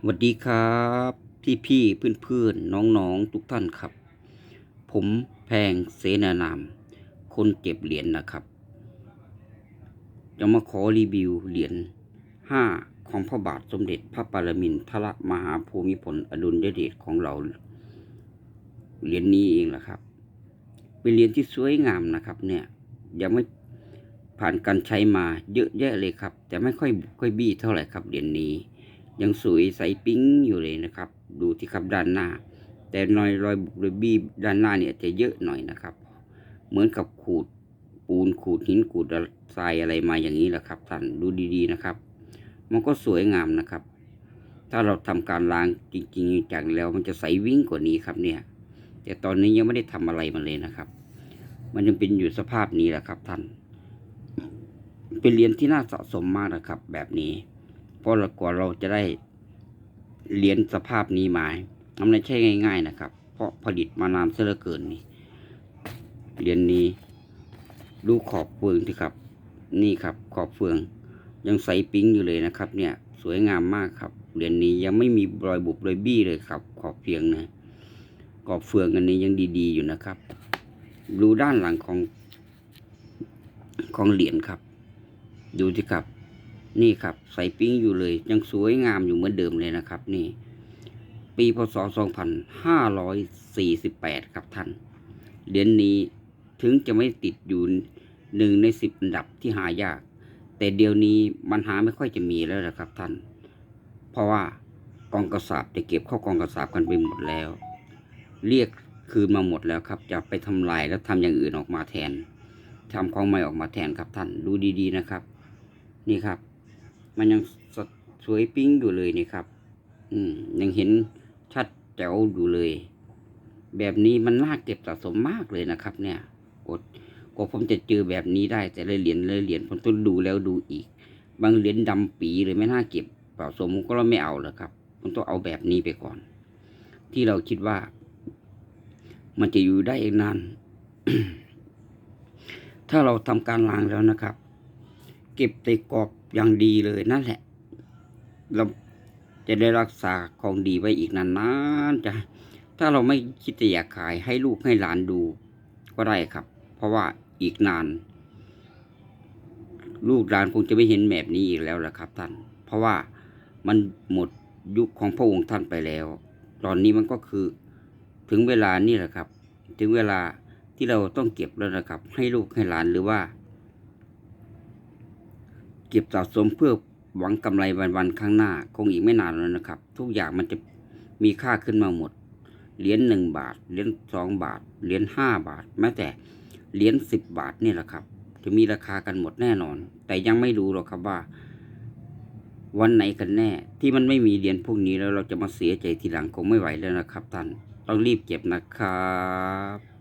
สวัสดีครับพี่พี่เพื่อนเพื่อนๆน้องทุกท่านครับ ผมแพงเสนานาม คนเก็บเหรียญนะครับ จะมาขอรีวิวเหรียญห้าของพระบาทสมเด็จพระปรมินทรมหาภูมิพลอดุลยเดชของเรา เหรียญนี้เองแหละครับ เป็นเหรียญที่สวยงามนะครับ เนี่ยยังไม่ผ่านการใช้มาเยอะแยะเลยครับ แต่ไม่ค่อยค่อยบี้เท่าไหร่ครับเหรียญนี้ ยังสวยใสปิ๊งอยู่เลยนะครับ ดูที่ครับด้านหน้า แต่รอยรอยบุกรอยบี้ด้านหน้าเนี่ยจะเยอะหน่อยนะครับ เหมือนกับขูดปูนขูดหินขูดทรายอะไรมาอย่างนี้แหละครับท่านดูดีๆนะครับ มันก็สวยงามนะครับ ถ้าเราทำการล้างจริงๆจังแล้วมันจะใสวิ่งกว่านี้ครับเนี่ย แต่ตอนนี้ยังไม่ได้ทำอะไรมันเลยนะครับ มันยังเป็นอยู่สภาพนี้แหละครับท่าน เป็นเหรียญที่น่าสะสมมากนะครับ แบบนี้ เพราะเรากว่าเราจะได้เหรียญสภาพนี้มามันไม่ใช่ง่าย ๆนะครับ เพราะผลิตมานานเสือเกินนี่เหรียญนี้ดูขอบเฟืองที่ครับ นี่ครับขอบเฟือง ยังใสปิ๊งอยู่เลยนะครับ เนี่ยสวยงามมากครับเหรียญนี้ยังไม่มีรอยบุบรอยบี้เลยครับ ขอบเฟืองนะขอบเฟืองอันนี้ยังดีๆอยู่นะครับดูด้านหลังของของเหรียญครับ ดูที่ครับ นี่ครับใส่ปิ้งอยู่เลย ยังสวยงามอยู่เหมือนเดิมเลยนะครับ นี่ ปีพศ 2548 ครับท่าน เหรียญนนี้ถึงจะไม่ติดอยู่หนึ่งในสิบอันดับที่หายาก แต่เดี๋ยวนี้มันหาไม่ค่อยจะมีแล้วนะครับท่าน เพราะว่ากองกระสาบจะเก็บเข้ากองกระสาบกันไปหมดแล้ว เรียกคืนมาหมดแล้วครับ จะไปทำลายแล้วทำอย่างอื่นออกมาแทนทำของใหม่ออกมาแทนครับท่านดูดีๆนะครับ นี่ครับ มันยังสดสวยปิ้งอยู่เลยนี่ครับ อืมยังเห็นชัดแจ๋วอยู่เลย แบบนี้มันน่าเก็บสะสมมากเลยนะครับ เนี่ยอดกว่าผมจะเจอแบบนี้ได้แต่ละเหรียญละเหรียญผมต้องดูแล้วดูอีก บางเหรียญดำปีเลยไม่น่าเก็บเปล่าสมก็ไม่เอาเลยครับผมต้องเอาแบบนี้ไปก่อน ที่เราคิดว่า มันจะอยู่ได้อีกนานถ้าเราทำการล้างแล้วนะครับ เก็บใส่กรอบ อย่างดีเลยนั่นแหละ เราจะได้รักษาของดีไว้อีกนานๆจะถ้าเราไม่คิดจะอยากขายให้ลูกให้หลานดูก็ได้ครับ เพราะว่าอีกนาน ลูกหลานคงจะไม่เห็นแบบนี้อีกแล้วละครับ ท่าน เพราะว่ามันหมดยุคของพระองค์ท่านไปแล้ว ตอนนี้มันก็คือถึงเวลานี่แหละครับ ถึงเวลาที่เราต้องเก็บแล้วนะครับ ให้ลูกให้หลานหรือว่า ก็บสะสมเพื่อหวังกำไรวันๆข้างหน้า คงอีกไม่นานแล้วนะครับ ทุกอย่างมันจะมีค่าขึ้นมาหมด เหรียญหนึ่งบาท เหรียญสองบาท เหรียญห้าบาท แม้แต่เหรียญสิบบาทนี่แหละครับ จะมีราคากันหมดแน่นอน แต่ยังไม่รู้หรอกครับว่า วันไหนกันแน่ ที่มันไม่มีเหรียญพวกนี้แล้วเราจะมาเสียใจทีหลังคงไม่ไหวแล้วนะครับท่าน ต้องรีบเก็บนะครับ